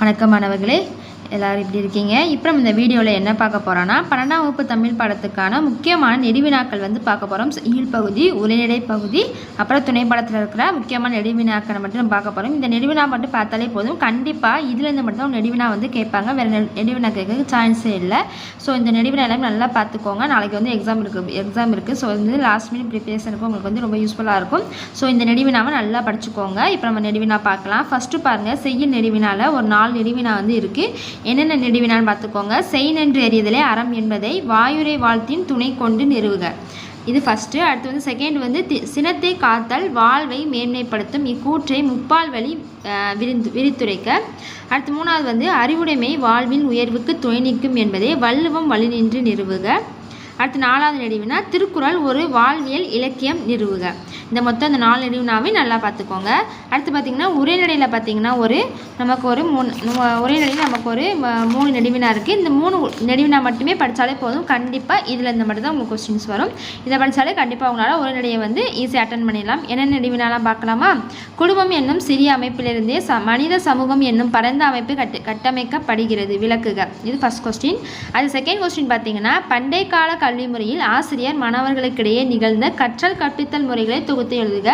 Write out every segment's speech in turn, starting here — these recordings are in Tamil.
வணக்கம் மாணவர்களே. எல்லாரும் இப்படி இருக்கீங்க. இப்போ நம்ம இந்த வீடியோவில் என்ன பார்க்க போகிறோன்னா பன்னெண்டாம் வகுப்பு தமிழ் பாடத்துக்கான முக்கியமான நெடுவினாக்கள் வந்து பார்க்க போகிறோம் ஈழ்பகுதி உரைநடை பகுதி அப்புறம் துணைப்படத்தில் இருக்கிற முக்கியமான நெடுவினாக்களை மட்டும் நம்ம பார்க்க போகிறோம் இந்த நெடுவினா மட்டும் பார்த்தாலே போதும். கண்டிப்பாக இதுலேருந்து மட்டும் தான் நெடுவினா வந்து கேட்பாங்க. வேறு நெடுவினா கேட்க சான்ஸே இல்லை. ஸோ இந்த நெடுவினா எல்லாமே நல்லா பார்த்துக்கோங்க. நாளைக்கு வந்து எக்ஸாம் இருக்குது எக்ஸாம் இருக்குது ஸோ வந்து லாஸ்ட் மினிட் ப்ரிப்பரேஷனுக்கு உங்களுக்கு வந்து ரொம்ப யூஸ்ஃபுல்லாக இருக்கும். ஸோ இந்த நெடுவினாவை நல்லா படிச்சுக்கோங்க. இப்போ நம்ம நெடுவினா பார்க்கலாம். ஃபஸ்ட்டு பாருங்கள் செய்ய நெடுவினால ஒரு நாலு நெடுவினா வந்து இருக்குது என்னென்ன நெடுவினான்னு பார்த்துக்கோங்க. செய் நன்று எறியதலே அறம் என்பதை வாயுரை வாழ்த்தின் துணை கொண்டு நிறுவுக. இது ஃபஸ்ட்டு அடுத்து வந்து செகண்ட் வந்து தி சினத்தை காத்தல் வாழ்வை மேன்மைப்படுத்தும். இக்கூற்றை முப்பால் வழி விரிந்து விரித்துரைக்க. அடுத்து மூணாவது வந்து அறிவுடைமை வாழ்வின் உயர்வுக்கு துணை நிற்கும் என்பதை வள்ளுவம் வழி நின்று நிறுவுக. அடுத்து நாலாவது நெடிவுனா திருக்குறள் ஒரு வாழ்வியல் இலக்கியம் நிறுவுக. இந்த மொத்தம் இந்த நாலு நெடிவுனாவே நல்லா பார்த்துக்கோங்க. அடுத்து பார்த்திங்கன்னா உரைநடையில் பார்த்திங்கன்னா ஒரு நமக்கு ஒரு மூணு உரைநடையில் நமக்கு ஒரு மூணு நெடிவினா இருக்குது இந்த மூணு நெடிவினா மட்டுமே படித்தாலே போதும். கண்டிப்பாக இதில் இந்த மட்டும் தான் உங்களுக்கு கொஸ்டின்ஸ் வரும். இதை படித்தாலே கண்டிப்பாக உங்களால் உரைநடையை வந்து ஈஸியாக அட்டன் பண்ணிடலாம். என்ன நெடிவினாலாம் பார்க்கலாமா? குடும்பம் என்னும் சிறிய அமைப்பிலிருந்தே ச மனித சமூகம் என்னும் பரந்த அமைப்பு கட்டு கட்டமைக்கப்படுகிறது. விளக்குக. இது ஃபஸ்ட் கொஸ்டின் அது செகண்ட் கொஸ்டின் பார்த்தீங்கன்னா பண்டைய கால கல்வி முறையில் ஆசிரியர் மாணவர்களுக்கிடையே நிகழ்ந்த கற்றல் கற்பித்தல் முறைகளை தொகுத்து எழுதுக.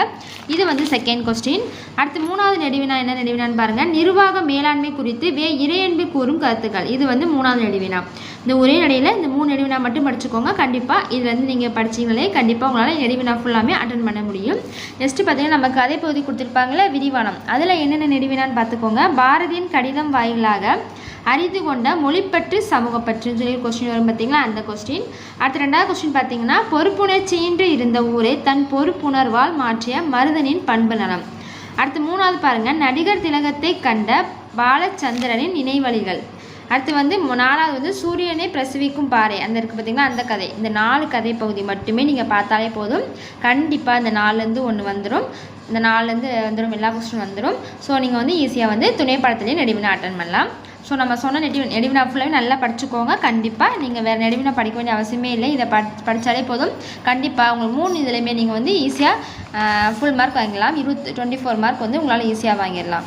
இது வந்து செகண்ட் கொஸ்டின் அடுத்து மூணாவது நெடுவினா என்ன நெடுவினான்னு பாருங்கள் நிர்வாக மேலாண்மை குறித்து வே இறையன்பு கூறும் கருத்துக்கள். இது வந்து மூணாவது நெடுவினா. இந்த ஒரே நடையில் இந்த மூணு நெடுவினா மட்டும் படிச்சுக்கோங்க. கண்டிப்பாக இதுலேருந்து நீங்கள் படிச்சீங்களே கண்டிப்பாக உங்களால் நெடுவினா ஃபுல்லாமே அட்டன் பண்ண முடியும். நெக்ஸ்ட்டு பார்த்தீங்கன்னா நம்ம கதை பகுதி கொடுத்துருப்பாங்களே விரிவானம். அதில் என்னென்ன நெடுவினான்னு பார்த்துக்கோங்க. பாரதியின் கடிதம் வாயிலாக அறிந்து கொண்ட மொழிப்பற்று சமூகப்பற்றுன்னு சொல்லி கொஸ்டின் வரும் பார்த்தீங்களா? அந்த கொஸ்டின் அடுத்த ரெண்டாவது கொஸ்டின் பார்த்தீங்கன்னா பொறுப்புணர்ச்சியின்றி இருந்த ஊரை தன் பொறுப்புணர்வால் மாற்றிய மருதனின் பண்பு நலம். அடுத்து மூணாவது பாருங்கள் நடிகர் திலகத்தை கண்ட பாலச்சந்திரனின் நினைவழிகள். அடுத்து வந்து நாலாவது வந்து சூரியனை பிரசவிக்கும் பாறை. அந்த இருக்குது பார்த்தீங்களா? அந்த கதை. இந்த நாலு கதை பகுதி மட்டுமே நீங்கள் பார்த்தாலே போதும். கண்டிப்பாக இந்த நாலுலேருந்து ஒன்று வந்துடும் இந்த நாலுலேருந்து வந்துடும் எல்லா கொஸ்டின் வந்துடும் ஸோ நீங்கள் வந்து ஈஸியாக வந்து துணை பாடத்துலேயே அட்டன் பண்ணலாம். ஸோ நம்ம சொன்ன நெடி நெடுவினா ஃபுல்லாகவே நல்லா படிச்சுக்கோங்க. கண்டிப்பாக நீங்கள் வேறு நெடுவினா படிக்க வேண்டிய அவசியமே இல்லை. இதை படி படித்தாலே போதும். கண்டிப்பாக உங்களுக்கு மூணு இதுலையுமே நீங்கள் வந்து ஈஸியாக ஃபுல் மார்க் வாங்கிடலாம் இருபத்தி டுவெண்ட்டி ஃபோர் மார்க் வந்து உங்களால் ஈஸியாக வாங்கிடலாம்.